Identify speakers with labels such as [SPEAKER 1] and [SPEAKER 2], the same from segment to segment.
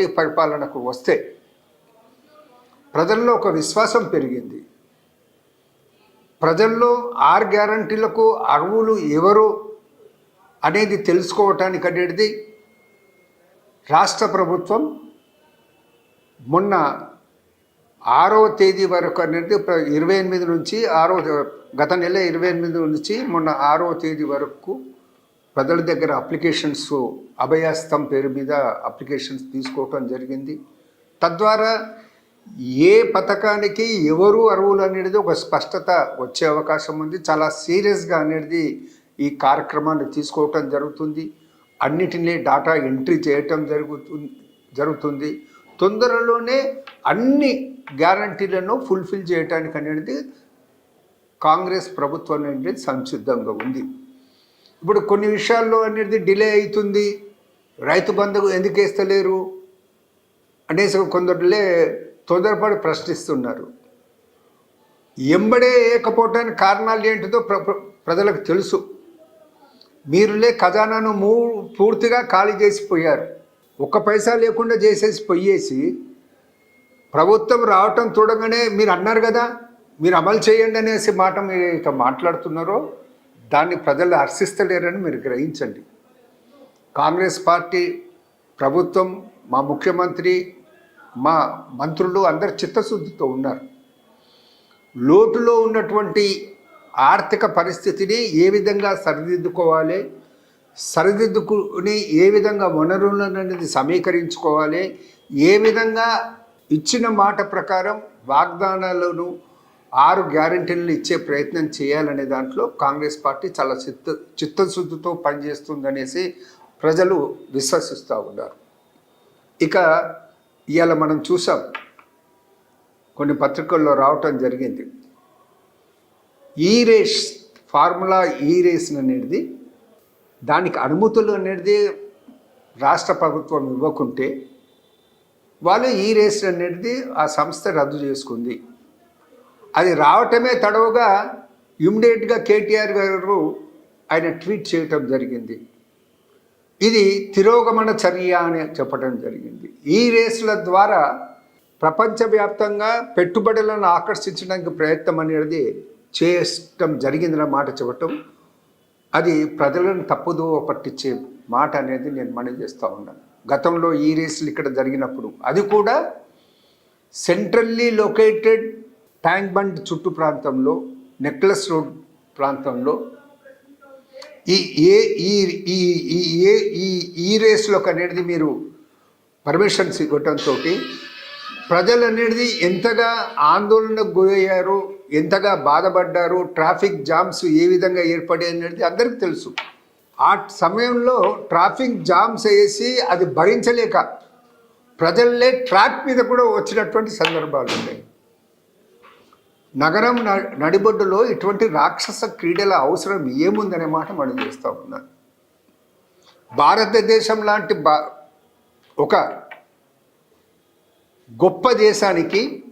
[SPEAKER 1] Party పరిపాలనకు వస్తే ప్రజల్లో ఒక విశ్వాసం పెరిగింది. ప్రజల్లో ఆరు గ్యారంటీలకు అర్హులు ఎవరు అనేది తెలుసుకోవటానికి అనేది రాష్ట్ర ప్రభుత్వం మొన్న ఆరో తేదీ వరకు అనేది ఇరవై ఎనిమిది నుంచి ఆరో గత నెల ఇరవై ఎనిమిది నుంచి మొన్న ఆరో తేదీ వరకు ప్రజల దగ్గర అప్లికేషన్స్ అభయాస్తం పేరు మీద అప్లికేషన్స్ తీసుకోవటం జరిగింది. తద్వారా ఏ పథకానికి ఎవరు అర్హులు అనేది ఒక స్పష్టత వచ్చే అవకాశం ఉంది. చాలా సీరియస్గా అనేది ఈ కార్యక్రమాన్ని తీసుకోవటం జరుగుతుంది. అన్నిటినీ డాటా ఎంట్రీ చేయటం జరుగుతుంది జరుగుతుంది. తొందరలోనే అన్ని గ్యారంటీలను ఫుల్ఫిల్ చేయటానికి అనేది కాంగ్రెస్ ప్రభుత్వం అనేది సంసిద్ధంగా ఉంది. ఇప్పుడు కొన్ని విషయాల్లో అనేది డిలే అవుతుంది. రైతు బంధు ఎందుకు వేస్తలేరు? అనేసి కొందరులే తొందరపడి ప్రశ్నిస్తున్నారు. ఎంబడే ఏకపోవటానికి కారణాలు ఏంటిదో ప్ర ప్రజలకు తెలుసు. మీరులే ఖజానాను మూ పూర్తిగా ఖాళీ చేసిపోయారు. ఒక్క పైసా లేకుండా చేసేసి పోయేసి ప్రభుత్వం రావటం చూడగానే మీరు అన్నారు కదా మీరు అమలు చేయండి అనేసి మాట మీరు ఇక మాట్లాడుతున్నారో దాన్ని ప్రజలు హర్షిస్తలేరని మీరు గ్రహించండి. కాంగ్రెస్ పార్టీ ప్రభుత్వం మా ముఖ్యమంత్రి మా మంత్రులు అందరు చిత్తశుద్ధితో ఉన్నారు. లోటులో ఉన్నటువంటి ఆర్థిక పరిస్థితిని ఏ విధంగా సరిదిద్దుకోవాలి సరిదిద్దుకుని ఏ విధంగా వనరులను అనేది సమీకరించుకోవాలి ఏ విధంగా ఇచ్చిన మాట ప్రకారం వాగ్దానాలను ఆరు గ్యారంటీలను ఇచ్చే ప్రయత్నం చేయాలనే దాంట్లో కాంగ్రెస్ పార్టీ చాలా చిత్త చిత్తశుద్ధితో పనిచేస్తుందనేసి ప్రజలు విశ్వసిస్తూ ఉన్నారు. ఇక ఇవాళ మనం చూసాం కొన్ని పత్రికల్లో రావటం జరిగింది. ఈ రేస్ ఫార్ములా ఈ రేస్ అనేది దానికి అనుమతులు అనేది రాష్ట్ర ప్రభుత్వం ఇవ్వకుంటే వాళ్ళు ఈ రేస్ అనేది ఆ సంస్థ రద్దు చేసుకుంది. అది రావటమే తడవుగా ఇమ్మీడియట్గా కేటీఆర్ గారు ఆయన ట్వీట్ చేయటం జరిగింది. ఇది తిరోగమన చర్య అని చెప్పడం జరిగింది. ఈ రేసుల ద్వారా ప్రపంచవ్యాప్తంగా పెట్టుబడులను ఆకర్షించడానికి ప్రయత్నం అనేది చేయటం జరిగిందన్న మాట చెప్పటం అది ప్రజలను తప్పుదోవ పట్టించే మాట అనేది నేను మనం చేస్తూ ఉన్నాను గతంలో ఈ రేసులు ఇక్కడ జరిగినప్పుడు అది కూడా సెంట్రల్లీ లొకేటెడ్ ట్యాంక్ బండ్ చుట్టూ ప్రాంతంలో నెక్లెస్ రోడ్ ప్రాంతంలో ఈ ఏ ఈ ఈ ఈ ఏ ఈ ఈ రేస్లోకి అనేది మీరు పర్మిషన్స్ ఇవ్వటంతో ప్రజలు అనేది ఎంతగా ఆందోళనకు గురయ్యారు ఎంతగా బాధపడ్డారు ట్రాఫిక్ జామ్స్ ఏ విధంగా ఏర్పడాయి అనేది అందరికీ తెలుసు. ఆ సమయంలో ట్రాఫిక్ జామ్స్ వేసి అది భరించలేక ప్రజల్లే ట్రాక్ మీద కూడా వచ్చినటువంటి సందర్భాలు ఉన్నాయి నగరం న- నడిబొడ్డులో ఇటువంటి రాక్షస క్రీడల అవసరం ఏముందనే మాట మనం చేస్తూ ఉన్నాం. భారతదేశం లాంటి బా ఒక గొప్ప దేశానికి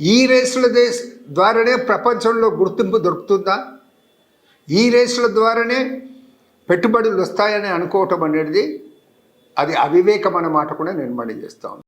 [SPEAKER 1] ఈ రేసుల దేశ ద్వారానే ప్రపంచంలో గుర్తింపు దొరుకుతుందా? ఈ రేసుల ద్వారానే పెట్టుబడులు వస్తాయని అనుకోవటం అనేది అది అవివేకం అన్నమాట కూడా నేను మళ్ళీ చేస్తాను